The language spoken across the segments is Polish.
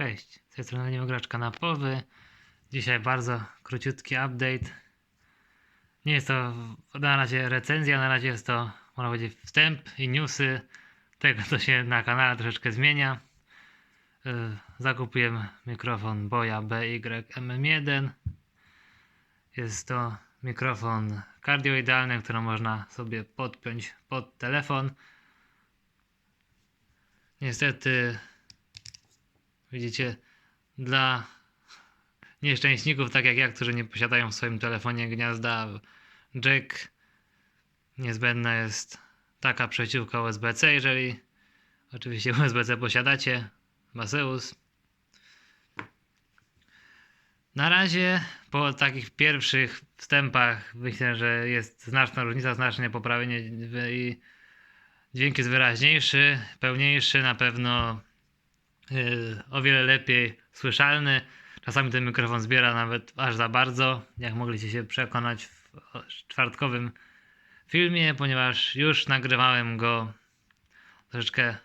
Cześć, z tej strony Niemogracz Kanapowy. Dzisiaj bardzo króciutki update. Nie jest to na razie recenzja, na razie jest to, można powiedzieć, wstęp i newsy tego, co się na kanale troszeczkę zmienia. Yy, Zakupiłem mikrofon Boya BY-MM1. Jest to mikrofon kardioidalny, który można sobie podpiąć pod telefon. Niestety Widzicie, dla nieszczęśników, tak jak ja, którzy nie posiadają w swoim telefonie gniazda jack, niezbędna jest taka przejściówka USB-C, jeżeli oczywiście USB-C posiadacie, Baseus. Na razie, po takich pierwszych wstępach, myślę, że jest znaczna różnica, znacznie poprawienie i dźwięk jest wyraźniejszy, pełniejszy, na pewno o wiele lepiej słyszalny. Czasami ten mikrofon zbiera nawet aż za bardzo, jak mogliście się przekonać w czwartkowym filmie, ponieważ już nagrywałem go troszeczkę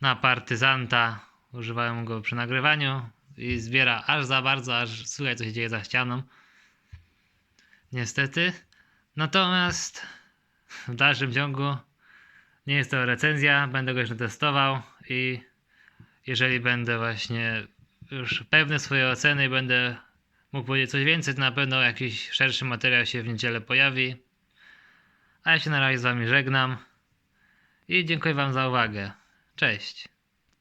na partyzanta. Używałem go przy nagrywaniu i zbiera aż za bardzo, aż słychać co się dzieje za ścianą. Niestety. Natomiast w dalszym ciągu nie jest to recenzja, będę go jeszcze testował i jeżeli będę właśnie już pewny swojej oceny i będę mógł powiedzieć coś więcej, to na pewno jakiś szerszy materiał się w niedzielę pojawi. A ja się na razie z Wami żegnam i dziękuję Wam za uwagę. Cześć.